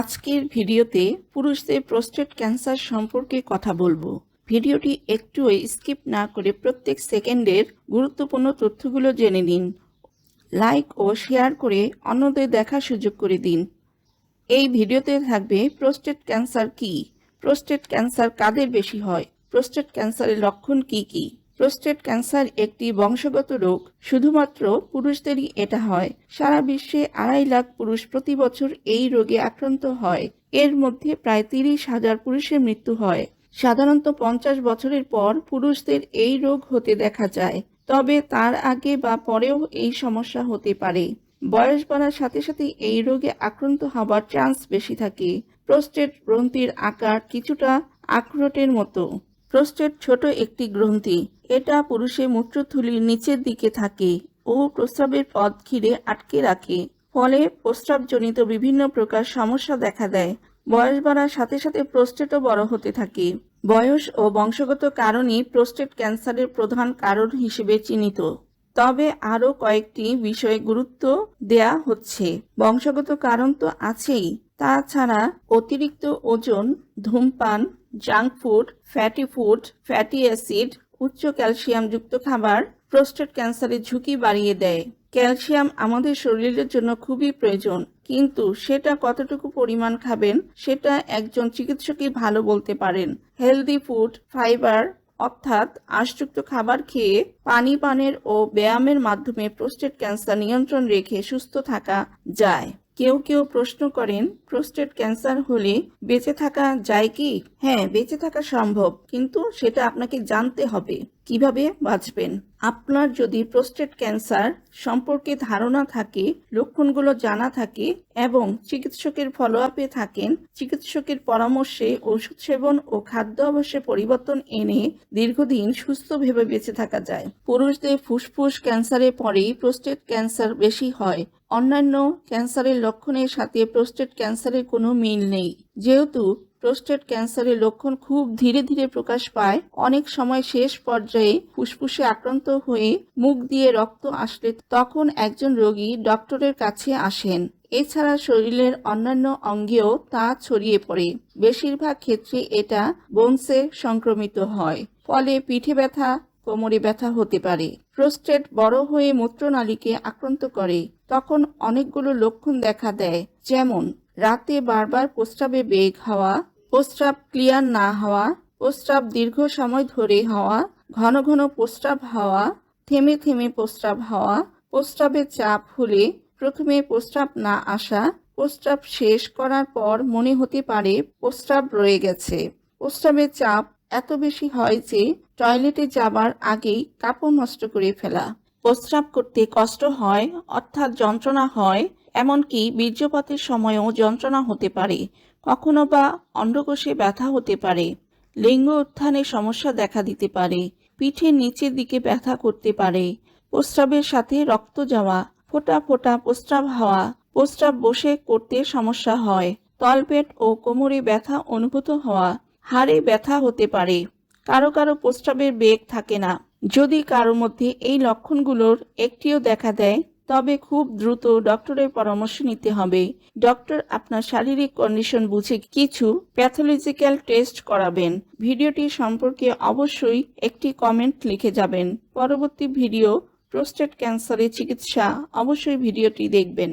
আজকের ভিডিওতে পুরুষদের প্রোস্টেট ক্যান্সার সম্পর্কে কথা বলব। ভিডিওটি একটুও স্কিপ না করে প্রত্যেক সেকেন্ডের গুরুত্বপূর্ণ তথ্যগুলো জেনে নিন। লাইক ও শেয়ার করে অন্যদের দেখার সুযোগ করে দিন। এই ভিডিওতে থাকবে প্রোস্টেট ক্যান্সার কি? প্রোস্টেট ক্যান্সার কাদের বেশি হয়? প্রোস্টেট ক্যান্সারের লক্ষণ কি কি? প্রোস্টেট ক্যান্সার একটি বংশগত রোগ। শুধুমাত্র পুরুষদেরই এটা হয়। সারা বিশ্বে আড়াই লাখ পুরুষ প্রতি বছর এই রোগে আক্রান্ত হয়। এর মধ্যে প্রায় তিরিশ হাজার পুরুষের মৃত্যু হয়। সাধারণত পঞ্চাশ বছরের পর পুরুষদের এই রোগ হতে দেখা যায়। তবে তার আগে বা পরেও এই সমস্যা হতে পারে। বয়স বাড়ার সাথে সাথে এই রোগে আক্রান্ত হবার চান্স বেশি থাকে। প্রোস্টেট গ্রন্থির আকার কিছুটা আখরোটের মতো। প্রোস্টেট ছোট একটি গ্রন্থি। এটা পুরুষের মূত্রথলির নিচের দিকে থাকে ও প্রস্রাবের পথ ঘিরে আটকে রাখে। ফলে প্রস্রাবজনিত বিভিন্ন প্রকার সমস্যা দেখা দেয়। বয়স বাড়ার সাথে সাথে প্রোস্টেটও বড় হতে থাকে। বয়স ও বংশগত কারণে প্রোস্টেট ক্যান্সারের প্রধান কারণ হিসেবে চিহ্নিত। তবে আরও কয়েকটি বিষয়ে গুরুত্ব দেয়া হচ্ছে। বংশগত কারণ তো আছেই। তাছাড়া অতিরিক্ত ওজন, ধূমপান, junk food, fatty food, fatty acid উচ্চ ক্যালসিয়ামযুক্ত খাবার প্রোস্টেট ক্যান্সারের ঝুঁকি বাড়িয়ে দেয়। ক্যালসিয়াম আমাদের শরীরের জন্য খুবই প্রয়োজন, কিন্তু সেটা কতটুকু পরিমাণ খাবেন সেটা একজন চিকিৎসকই ভালো বলতে পারেন। হেলদি ফুড ফাইবার অর্থাৎ আশযুক্ত খাবার খেয়ে পানি পানের ও ব্যায়ামের মাধ্যমে প্রোস্টেট ক্যান্সার নিয়ন্ত্রণ রেখে সুস্থ থাকা যায়। কেউ কেউ প্রশ্ন করেন প্রোস্টেট ক্যান্সার হলে বেঁচে থাকা যায় কি? হ্যাঁ বেঁচে থাকা সম্ভব, কিন্তু সেটা আপনাকে জানতে হবে। কীভাবে বাঁচবেন? আপনার যদি প্রোস্টেট ক্যান্সার সম্পর্কে ধারণা থাকে, লক্ষণগুলো জানা থাকে এবং চিকিৎসকের ফলো আপে থাকেন, চিকিৎসকের পরামর্শে ওষুধ সেবন ও খাদ্য অভ্যাসে পরিবর্তন এনে দীর্ঘদিন সুস্থ ভেবে বেঁচে থাকা যায়। পুরুষদের ফুসফুস ক্যান্সারের পরেই প্রোস্টেট ক্যান্সার বেশি হয়। অন্যান্য ক্যান্সারের লক্ষণের সাথে প্রোস্টেট ক্যান্সারের কোনো মিল নেই। যেহেতু প্রোস্টেট ক্যান্সারের লক্ষণ খুব ধীরে ধীরে প্রকাশ পায়। অনেক সময় শেষ পর্যায়ে ফুসফুসে আক্রান্ত হয়ে মুখ দিয়ে রক্ত আসলে তখন একজন রোগী ডক্টরের কাছে আসেন। এছাড়া শরীরের অন্যান্য অঙ্গেও তা ছড়িয়ে পড়ে। বেশিরভাগ ক্ষেত্রে এটা বংশে সংক্রমিত হয়, ফলে পিঠে ব্যথা, কোমরে ব্যথা হতে পারে। প্রোস্টেট বড় হয়ে মূত্রনালীকে আক্রান্ত করে। তখন অনেকগুলো লক্ষণ দেখা দেয়, যেমন, রাতে বারবার প্রস্রাবে বেগ হওয়া প্রস্রাব ক্লিয়ার না হওয়া, প্রস্রাব দীর্ঘ সময় ধরে হওয়া, ঘন ঘন প্রস্রাব হওয়া, থেমে থেমে প্রস্রাব হওয়া প্রস্রাবের চাপ হলে প্রথমে প্রস্রাব না আসা, প্রস্রাব শেষ করার পর মনে হতে পারে প্রস্রাব রয়ে গেছে। প্রস্রাবের চাপ এত বেশি হয় যে টয়লেটে যাবার আগেই কাপড় নষ্ট করে ফেলা। প্রস্রাব করতে কষ্ট হয়, অর্থাৎ যন্ত্রণা হয়, এমনকি বীর্যপাতের সময়ও যন্ত্রণা হতে পারে। কখনো বা অন্ডকোষে ব্যথা হতে পারে, লিঙ্গ উত্থানে সমস্যা দেখা দিতে পারে, পিঠের নিচের দিকে ব্যথা করতে পারে, প্রস্রাবের সাথে রক্ত যাওয়া, ফোটা ফোটা প্রস্রাব হওয়া, প্রস্রাব বসে করতে সমস্যা হয়, তলপেট ও কোমরে ব্যথা অনুভূত হওয়া, হাড়ে ব্যথা হতে পারে, কারও কারও প্রস্রাবের বেগ থাকে না। যদি কারও মধ্যে এই লক্ষণগুলোর একটিও দেখা দেয় তবে খুব দ্রুত ডক্টরের পরামর্শ নিতে হবে। ডক্টর আপনার শারীরিক কন্ডিশন বুঝে কিছু প্যাথোলজিক্যাল টেস্ট করাবেন। ভিডিওটি সম্পর্কে অবশ্যই একটি কমেন্ট লিখে যাবেন। পরবর্তী ভিডিও, প্রোস্টেট ক্যান্সারের চিকিৎসা, অবশ্যই ভিডিওটি দেখবেন।